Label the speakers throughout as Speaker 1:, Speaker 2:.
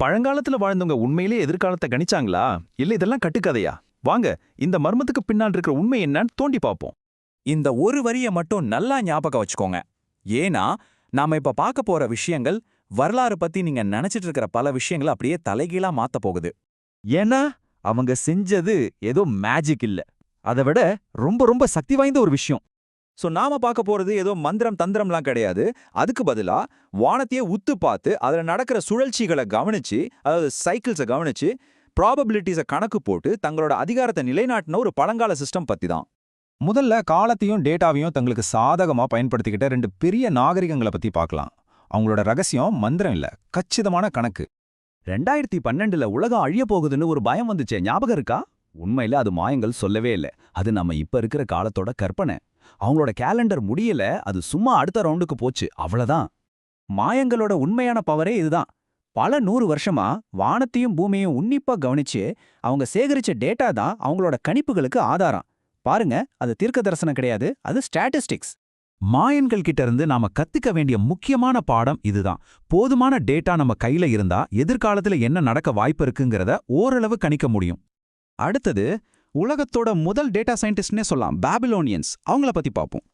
Speaker 1: பழங்காலத்துல வாழ்ந்தவங்க உண்மையிலே எதிர்காலத்தை கணிச்சாங்களா? இல்ல இதெல்லாம் கட்டுக்கதையா? வாங்க இந்த மர்மத்துக்கு பின்னால் இருக்கிற உண்மை என்னன்னு தோண்டி பார்ப்போம்
Speaker 2: இந்த ஒரு வரிய மட்டும் நல்லா ஞாபகம் வச்சுக்கோங்க. ஏன்னா நாம இப்ப பார்க்க போற விஷயங்கள் வரலாறு பத்தி நீங்க நினைச்சிட்டு இருக்கிற பல விஷயங்களை அப்படியே தலைகீழா மாத்த போகுது.
Speaker 3: ஏன்னா அவங்க செஞ்சது ஏதோ மேஜிக் இல்ல. அதை விட ரொம்ப ரொம்ப சக்தி வாய்ந்த ஒரு விஷயம்.
Speaker 2: சோ நாம பார்க்க போறது ஏதோ மந்திரம் தந்திரம்லாம் கிடையாது. அதுக்கு பதிலா வானத்தையே உத்து பார்த்து அதுல நடக்கிற சுழற்சிகளை கவனிச்சு அதாவது சைக்கிள்ஸை கவனிச்சு ப்ராபபிலிட்டிஸை கணக்கு போட்டு தங்களோட அதிகாரத்தை நிலைநாட்டின ஒரு பழங்கால சிஸ்டம் பத்தி தான்
Speaker 4: முதல்ல காலத்தையும் டேட்டாவையும் தங்களுக்கு சாதகமா பயன்படுத்திக்கிட்ட ரெண்டு பெரிய நாகரிகங்களை பத்தி பார்க்கலாம். அவங்களோட ரகசியம் மந்திரம் இல்ல கச்சிதமான கணக்கு.
Speaker 1: ரெண்டாயிரத்தி பன்னெண்டுல உலகம் அழிய போகுதுன்னு ஒரு பயம் வந்துச்சே ஞாபகம் இருக்கா? உண்மையில அது மாயங்கள் சொல்லவே இல்ல. அது நம்ம இப்ப இருக்கிற காலத்தோட கற்பனை. அவங்களோட கேலண்டர் முடியல அது சும்மா அடுத்த ரவுண்டுக்கு போச்சு அவ்வளவுதான்.
Speaker 2: மாயங்களோட உண்மையான பவரே இதுதான். பல நூறு வருஷமா வானத்தையும் பூமியையும் உன்னிப்பா கவனிச்சு அவங்க சேகரிச்ச டேட்டா தான் அவங்களோட கணிப்புகளுக்கு ஆதாரம். பாருங்க அது தீர்க்க தரிசனம் கிடையாது அது ஸ்டாட்டிஸ்டிக்ஸ்
Speaker 4: மாயன்கள் கிட்ட இருந்து நாம கத்துக்க வேண்டிய முக்கியமான பாடம் இதுதான். போதுமான டேட்டா நம்ம கையில இருந்தா எதிர்காலத்துல என்ன நடக்க வாய்ப்பு இருக்குங்கிறத ஓரளவு கணிக்க முடியும்.
Speaker 3: அடுத்தது உலகத்தோட முதல் டேட்டா சயின்டிஸ்ட்னே சொல்லலாம். பாபிலோனியன்ஸ் அவங்கள பத்தி பார்ப்போம்.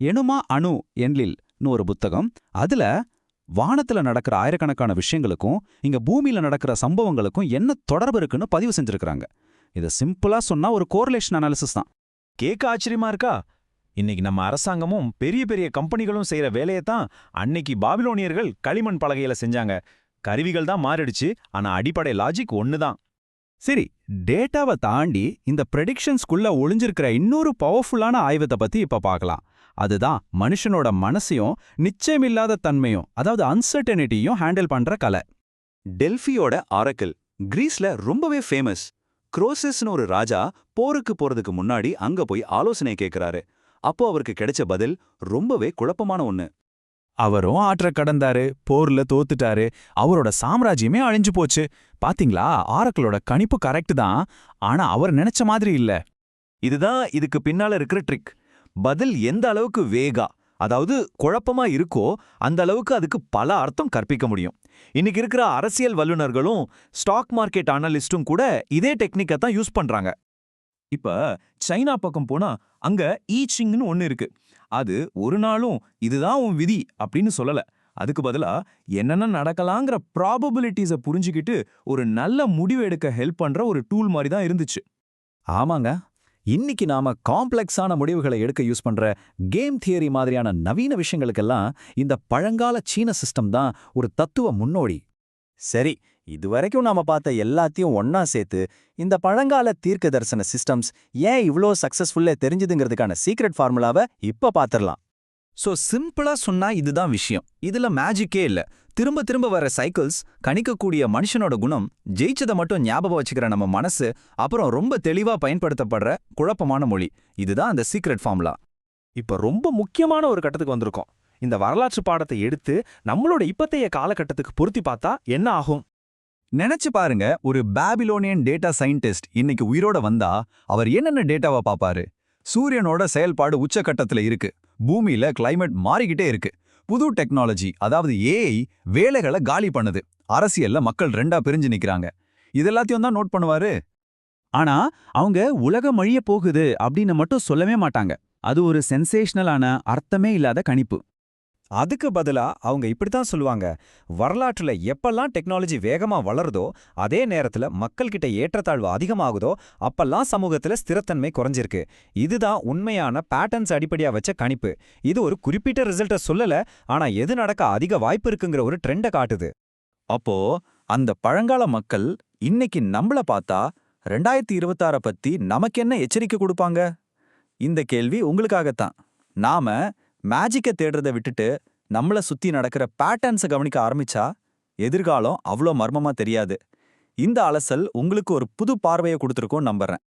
Speaker 3: எனுமா அணு என்லில்னு ஒரு புத்தகம். அதுல வானத்துல நடக்கிற ஆயிரக்கணக்கான விஷயங்களுக்கும் இங்க பூமியில நடக்கிற சம்பவங்களுக்கும் என்ன தொடர்பு இருக்குன்னு பதிவு செஞ்சிருக்காங்க இதை சிம்பிளா சொன்னா ஒரு கோரிலேஷன் அனாலிசிஸ் தான்.
Speaker 1: கேட்க ஆச்சரியமா இருக்கா? இன்னைக்கு நம்ம அரசாங்கமும் பெரிய பெரிய கம்பெனிகளும் செய்யற வேலையை தான் அன்னைக்கு பாபிலோனியர்கள் களிமண் பலகையில செஞ்சாங்க. கருவிகள் தான் மாறிடுச்சு. ஆனா அடிப்படை லாஜிக் ஒண்ணுதான்.
Speaker 4: சரி டேட்டாவை தாண்டி இந்த ப்ரெடிக்ஷன்ஸ்குள்ள ஒளிஞ்சிருக்கிற இன்னொரு பவர்ஃபுல்லான ஆய்வத்தை பத்தி இப்ப பார்க்கலாம். அதுதான் மனுஷனோட மனசையும் நிச்சயமில்லாத தன்மையும் அதாவது அன்சர்டனிட்டியும் ஹேண்டில் பண்ற கலை.
Speaker 2: டெல்ஃபியோட ஆரக்கிள் கிரீஸ்ல ரொம்பவே ஃபேமஸ் குரோசஸ்னு ஒரு ராஜா போருக்கு போறதுக்கு முன்னாடி அங்க போய் ஆலோசனை கேக்குறாரு. அப்போ அவருக்கு கிடைச்ச பதில் ரொம்பவே குழப்பமான ஒன்று
Speaker 4: அவரும் ஆற்ற கடந்தாரு போர்ல தோத்துட்டாரு. அவரோட சாம்ராஜ்யமே அழிஞ்சு போச்சு. பாத்தீங்களா? ஆரக்கிளோட கணிப்பு கரெக்ட் தான். ஆனா அவர் நினைச்ச மாதிரி இல்ல.
Speaker 2: இதுதான் இதுக்கு பின்னால இருக்கிற ட்ரிக் பதில் எந்த அளவுக்கு வேகா அதாவது குழப்பமா இருக்கோ அந்த அளவுக்கு அதுக்கு பல அர்த்தம் கற்பிக்க முடியும். இன்னைக்கு இருக்கிற அரசியல் வல்லுநர்களும் ஸ்டாக் மார்க்கெட் அனலிஸ்டும் கூட இதே டெக்னிக்கை தான் யூஸ் பண்றாங்க. இப்ப சைனா பக்கம் போனா அங்க ஈச்சிங்னு ஒன்னு இருக்கு. அது ஒரு நாளும் இதுதான் உன் விதி அப்படின்னு சொல்லல. அதுக்கு பதிலா என்னென்ன நடக்கலாங்கிற ப்ராபபிலிட்டிஸை புரிஞ்சுக்கிட்டு ஒரு நல்ல முடிவு எடுக்க ஹெல்ப் பண்ற ஒரு டூல் மாதிரி தான் இருந்துச்சு.
Speaker 3: ஆமாங்க. இன்னைக்கு நாம காம்ப்ளெக்ஸான முடிவுகளை எடுக்க யூஸ் பண்ற கேம் தியரி மாதிரியான நவீன விஷயங்களுக்கெல்லாம் இந்த பழங்கால சீன சிஸ்டம் தான் ஒரு தத்துவ முன்னோடி. சரி இதுவரைக்கும் நாம பார்த்த எல்லாத்தையும் ஒன்னா சேர்த்து இந்த பழங்கால தீர்க்க தரிசன சிஸ்டம்ஸ் ஏன் இவ்ளோ சக்சஸ்ஃபுல்லே தெரிஞ்சுதுங்கிறதுக்கான சீக்ரெட் ஃபார்முலாவை இப்ப பாத்திரலாம்.
Speaker 2: சோ சிம்பிளா சொன்னா இதுதான் விஷயம். இதுல மேஜிக்கே இல்ல. திரும்ப திரும்ப வர சைக்கிள்ஸ் கணிக்கக்கூடிய மனுஷனோட குணம் ஜெயிச்சதை மட்டும் ஞாபகம் வச்சுக்கிற நம்ம மனசு அப்புறம் ரொம்ப தெளிவா பயன்படுத்தப்படுற குழப்பமான மொழி. இதுதான் அந்த சீக்ரெட் ஃபார்முலா
Speaker 1: இப்ப ரொம்ப முக்கியமான ஒரு கட்டத்துக்கு வந்திருக்கோம். இந்த வரலாற்று பாடத்தை எடுத்து நம்மளோட இப்பத்தைய காலகட்டத்துக்கு பொருத்தி பார்த்தா என்ன ஆகும்?
Speaker 4: நினைச்சு பாருங்க ஒரு பேபிலோனியன் டேட்டா சயின்டிஸ்ட் இன்னைக்கு உயிரோட வந்தா அவர் என்னென்ன டேட்டாவை பாப்பாரு? சூரியனோட செயல்பாடு உச்சக்கட்டத்தில் இருக்கு. பூமியில கிளைமேட் மாறிக்கிட்டே இருக்கு. புது டெக்னாலஜி அதாவது ஏஐ வேலைகளை காலி பண்ணுது. அரசியல்ல மக்கள் ரெண்டா பிரிஞ்சு நிக்கிறாங்க. இதெல்லாத்தையும் தான் நோட் பண்ணுவாரு. ஆனா அவங்க உலகம் அழிய போகுது அப்படின்னு மட்டும் சொல்லவே மாட்டாங்க. அது ஒரு சென்சேஷனலான அர்த்தமே இல்லாத கணிப்பு.
Speaker 2: அதுக்கு பதிலா அவங்க இப்படி தான் சொல்லுவாங்க. வரலாற்றுல எப்பெல்லாம் டெக்னாலஜி வேகமா வளருதோ அதே நேரத்துல மக்கள்கிட்ட ஏற்றத்தாழ்வு அதிகமாகுதோ அப்பெல்லாம் சமூகத்துல ஸ்திரத்தன்மை குறைஞ்சிருக்கு. இதுதான் உண்மையான பேட்டர்ன்ஸ் அடிப்படையா வச்ச கணிப்பு. இது ஒரு குறிப்பிட்ட ரிசல்ட்ட சொல்லல ஆனா எது நடக்க அதிக வாய்ப்பு இருக்குங்கிற ஒரு ட்ரெண்டை காட்டுது. அப்போ அந்த பழங்கால மக்கள் இன்னைக்கு நம்மள பார்த்தா ரெண்டாயிரத்தி இருபத்தாற பத்தி நமக்கு என்ன எச்சரிக்கை கொடுப்பாங்க? இந்த கேள்வி உங்களுக்காகத்தான். நாம மேஜிக்கை தேடுறதை விட்டுட்டு நம்மள சுத்தி நடக்கிற பேட்டர்ன்ஸை கவனிக்க ஆரம்பிச்சா எதிர்காலம் அவ்வளோ மர்மமா தெரியாது. இந்த அலசல் உங்களுக்கு ஒரு புது பார்வையை கொடுத்துருக்கோம் நம்புறேன்.